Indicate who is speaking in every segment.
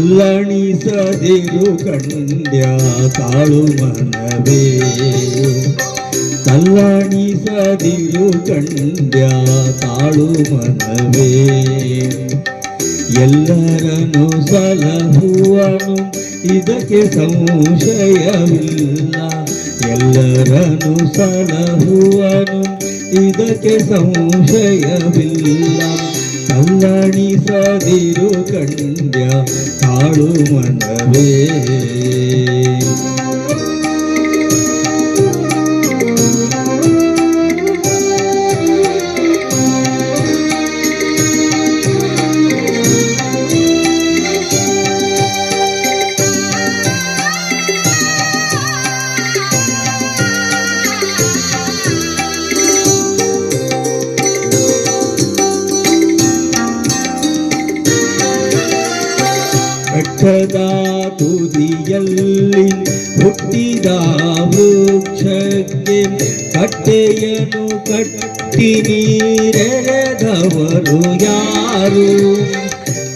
Speaker 1: ತಲ್ಲಣಿಸದಿರು ಕಂಡ್ಯ ತಾಳು ಮನವೇ. ತಲ್ಲಣಿಸದಿರು ಕಂಡ್ಯ ತಾಳು ಮನವೇ. ಎಲ್ಲರನ್ನು ಸಲಹುವನು, ಇದಕ್ಕೆ ಸಂಶಯವಿಲ್ಲ. ಎಲ್ಲರನ್ನು ಸಲಹುವನು, ಇದಕ್ಕೆ ಸಂಶಯವಿಲ್ಲ. ಕಲ್ಲಣಿಸದಿರು ಕಂಡ್ಯ ತಾಳು ಮನವೇ. ಬೆಟ್ಟದ ತುದಿಯಲ್ಲಿ ಹುಟ್ಟಿದ ವೃಕ್ಷಕ್ಕೆ ಕಟ್ಟೆಯನ್ನು ಕಟ್ಟಿ ನೀರೆರೆದವರು ಯಾರು?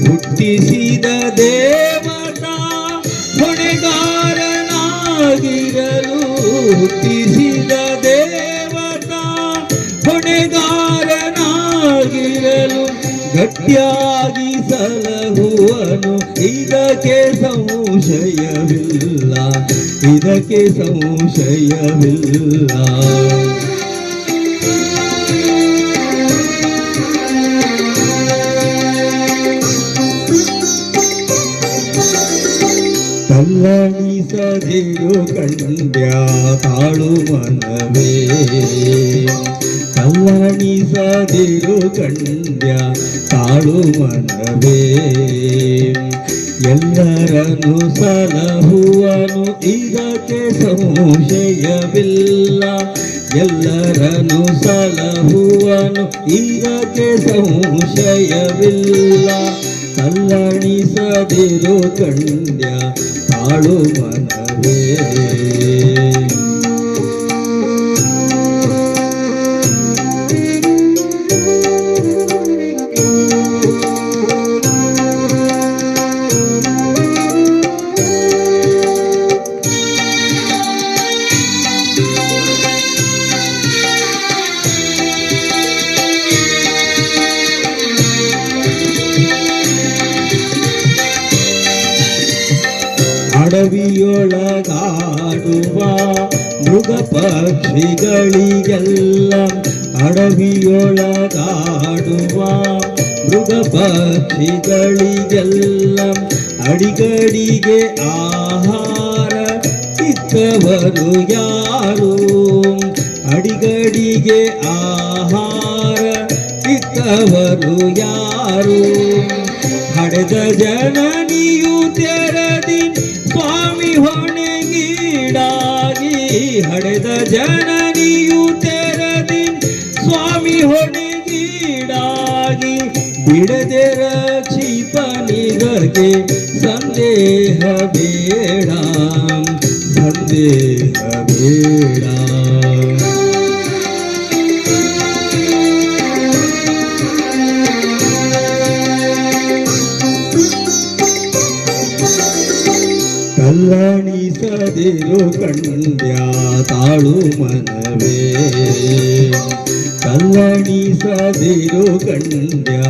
Speaker 1: ಹುಟ್ಟಿಸಿದ ದೇವತಾ ಗಟ್ಟಿಯಾಗಿ ಸಲಹುವನು. ಇದಕ್ಕೆ ಸಂಶಯವಿಲ್ಲ. ಇದಕ್ಕೆ ಸಂಶಯವಿಲ್ಲ. ತಲ್ಲಣಿಸದಿರು ಕಂಡ್ಯ ತಾಳು ಮನವೇ. ತಲ್ಲಣಿಸದಿರು ಕಂಡ್ಯ ತಾಳು ಮನವೇ. ಎಲ್ಲರನ್ನು ಸಲಹುವನು, ಇದಕ್ಕೆ ಸಂಶಯವಿಲ್ಲ. ಎಲ್ಲರನ್ನು ಸಲಹುವನು, ಇದಕ್ಕೆ ಸಂಶಯವಿಲ್ಲ. ಕಲ್ಲಣಿಸದಿರು ಕಂಡ್ಯ ತಾಳು ಮನವೇ ಅಡವಿಯೊಳಗಾಡುವ ಮೃಗ ಪಕ್ಷಿಗಳಿಗೆಲ್ಲ ಅಡವಿಯೊಳಗಾಡುವ ಮೃಗ ಪಕ್ಷಿಗಳಿಗೆಲ್ಲ ಅಡಿಗಡಿಗೆ ಆಹಾರ ಸಿಕ್ಕವರು ಯಾರು? ಅಡಿಗಡಿಗೆ ಆಹಾರ ಸಿಕ್ಕವರು ಯಾರು? ಹಡೆದ ಜನನಿಯು ಜನನಿಯು ತೆರದಿ ಸ್ವಾಮಿ ಹೊಣೆಗೀಡಾಗಿ ಬಿಡದೆ ರಕ್ಷಿಪನಿದಕ್ಕೆ ಸಂದೇಹ ಬೇಡ ಸಂದೇಹ ಬೇಡ ಕಲ್ಲಣಿಸದಿರು ಕಂಡ್ಯ ತಾಳು ಮನವೇ. ಕಲ್ಲಣಿಸದಿರು ಕಂಡ್ಯ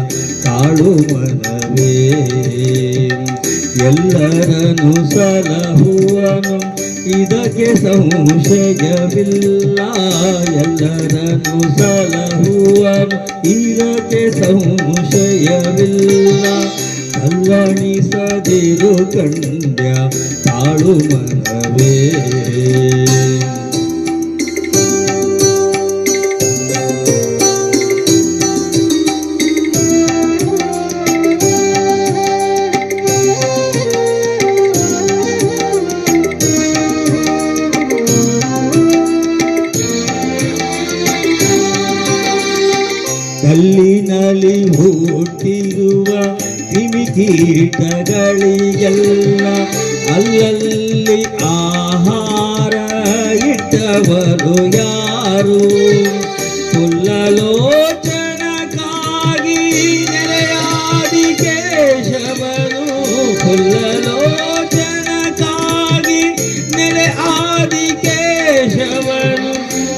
Speaker 1: ತಾಳು ಮನವೇ. ಎಲ್ಲರನು ಸಲಹುವನು, ಇದಕ್ಕೆ ಸಂಶಯವಿಲ್ಲ. ಎಲ್ಲರನು ಸಲಹುವನು, ಇದಕ್ಕೆ ಸಂಶಯವಿಲ್ಲ. ಕಲ್ಲಣಿಸದಿರು ಕಂಡ್ಯ ತಾಳು ಮನವೇ ಹುಟ್ಟಿರುವ ಕಿಮಿಕೀಟಗಳಿಗೆಲ್ಲ ಅಲ್ಲಲ್ಲಿ ಆಹಾರ ಇಟ್ಟವರು ಯಾರು? ಕುಲ್ಲಲೋಚನಕ್ಕಾಗಿ ನೆಲೆಯಾದಿ ಕೇಶವನು ಕುಲ್ಲಲೋಚನಕ್ಕಾಗಿ ನೆಲೆ ಆದಿ ಕೇಶವನು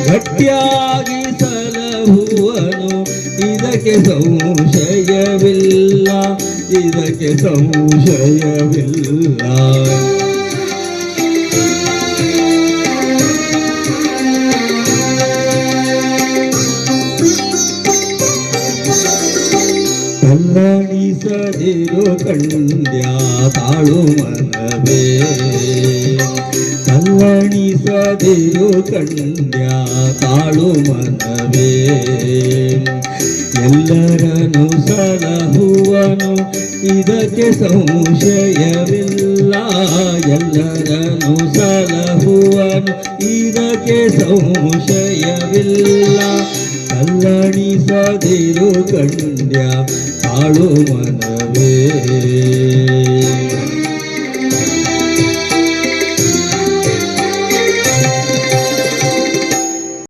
Speaker 1: ಗಟ್ಟಿಯಾಗಿ ಸಲಹುವನು. ಇದಕ್ಕೆ ಸಂಶಯವಿಲ್ಲ ಇದಕ್ಕೆ ಸಂಶಯವಿಲ್ಲ. ಕಲ್ಲಣಿಸದಿರು ಕಂಡ್ಯ ತಾಳು ಕಲ್ಲಣಿಸದಿರು ಕಂಡ್ಯ ತಾಳು ಮನವೇ. ಎಲ್ಲರನ್ನು ಸಲಹುವನು, ಇದಕ್ಕೆ ಸಂಶಯವಿಲ್ಲ. ಎಲ್ಲರನ್ನು ಸಲಹುವನು, ಇದಕ್ಕೆ ಸಂಶಯವಿಲ್ಲ. ಕಲ್ಲಣಿಸದಿರು ಕಂಡ್ಯ ತಾಳು ಮನವೇ.